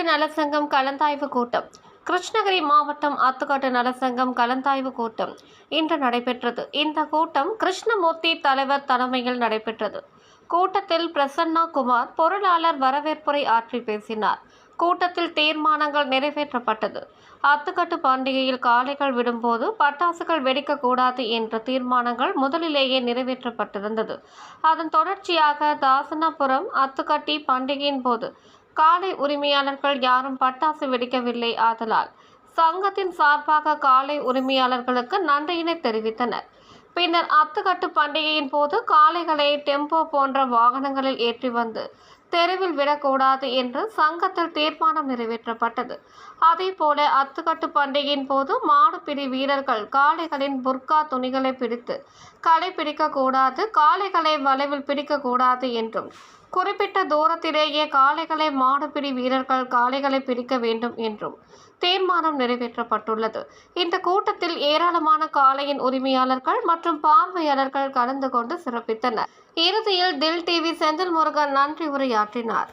நலசங்கம் கலந்தாய்வு கூட்டம். கிருஷ்ணகிரி மாவட்டம் ஆத்துக்காட்டு நலசங்கம் கலந்தாய்வு கூட்டம் இன்று நடைபெற்றது. இந்த கூட்டம் கிருஷ்ணமூர்த்தி தலைவர் தலைமையில் நடைபெற்றது. கூட்டத்தில் பிரசன்னா குமார் பொருளாளர் வரவேற்புரை ஆற்றி பேசினார். கூட்டத்தில் தீர்மானங்கள் நிறைவேற்றப்பட்டது. அத்துக்கட்டு பண்டிகையில் காளைகள் விடும்போது பட்டாசுகள் வெடிக்கக்கூடாது என்ற தீர்மானங்கள் முதலிலேயே நிறைவேற்றப்பட்டிருந்தது. அதன் தொடர்ச்சியாக தாசனாபுரம் அத்துக்கட்டி பண்டிகையின் போது காளை உரிமையாளர்கள் யாரும் பட்டாசு வெடிக்கவில்லை ஆதலால். சங்கத்தின் சார்பாக காளை உரிமையாளர்களுக்கு நன்றியினை தெரிவித்தனர். பின்னர் அத்துக்கட்டு பண்டிகையின் போது காளைகளை டெம்போ போன்ற வாகனங்களில் ஏற்றி வந்து தெருவில் விடக்கூடாது என்று சங்கத்தில் தீர்மானம் நிறைவேற்றப்பட்டது. அதே போல அத்துக்கட்டு பண்டிகையின் போது மாடுபிடி வீரர்கள் காளைகளின் புர்கா துணிகளை பிடித்து களை பிடிக்கக்கூடாது காளைகளை வளைவில் பிடிக்கக்கூடாது என்றும் குறிப்பிட்ட தூரத்திலேயே காளைகளை மாடுபிடி வீரர்கள் காளைகளை பிரிக்க வேண்டும் என்றும் தீர்மானம் நிறைவேற்றப்பட்டுள்ளது. இந்த கூட்டத்தில் ஏராளமான காளையின் உரிமையாளர்கள் மற்றும் பார்வையாளர்கள் கலந்து கொண்டு சிறப்பித்தனர். இறுதியில் தில் டிவி செந்தில் முருகன் நன்றி உரையாற்றினார்.